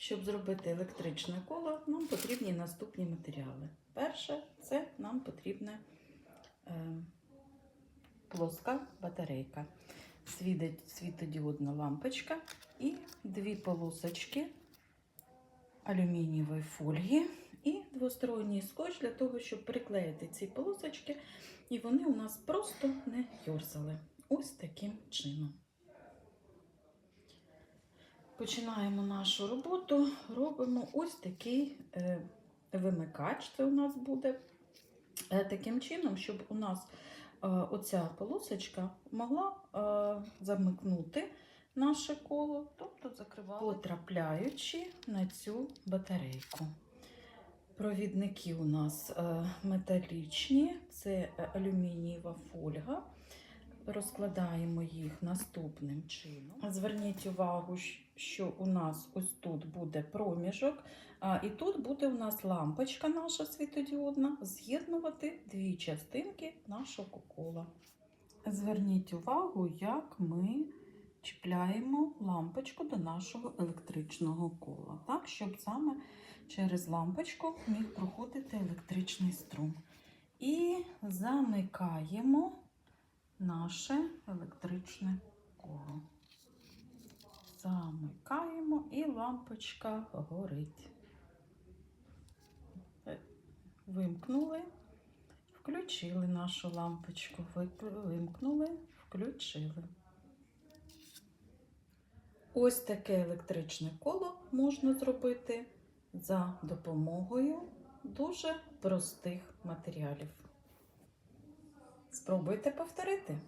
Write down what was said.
Щоб зробити електричне коло, нам потрібні наступні матеріали. Перше, це нам потрібна е, плоска батарейка, світодіодна лампочка і дві полосочки алюмінієвої фольги і двосторонній скотч для того, щоб приклеїти ці полосочки, і вони у нас просто не йорзали. Ось таким чином. Починаємо нашу роботу, робимо ось такий е, вимикач. Це у нас буде е, таким чином, щоб у нас е, оця полосочка могла замикнути наше коло, тобто закривала, потрапляючи на цю батарейку. Провідники у нас металічні, це алюмінієва фольга. Розкладаємо їх наступним чином. Зверніть увагу, що у нас ось тут буде проміжок, і тут буде у нас лампочка наша світодіодна, з'єднувати дві частинки нашого кола. Зверніть увагу, як ми чіпляємо лампочку до нашого електричного кола, так, щоб саме через лампочку міг проходити електричний струм. І замикаємо наше електричне коло. Замикаємо і лампочка горить. Е, Вимкнули, включили нашу лампочку, вимкнули, включили. Ось таке електричне коло можна зробити за допомогою дуже простих матеріалів. Спробуйте повторити.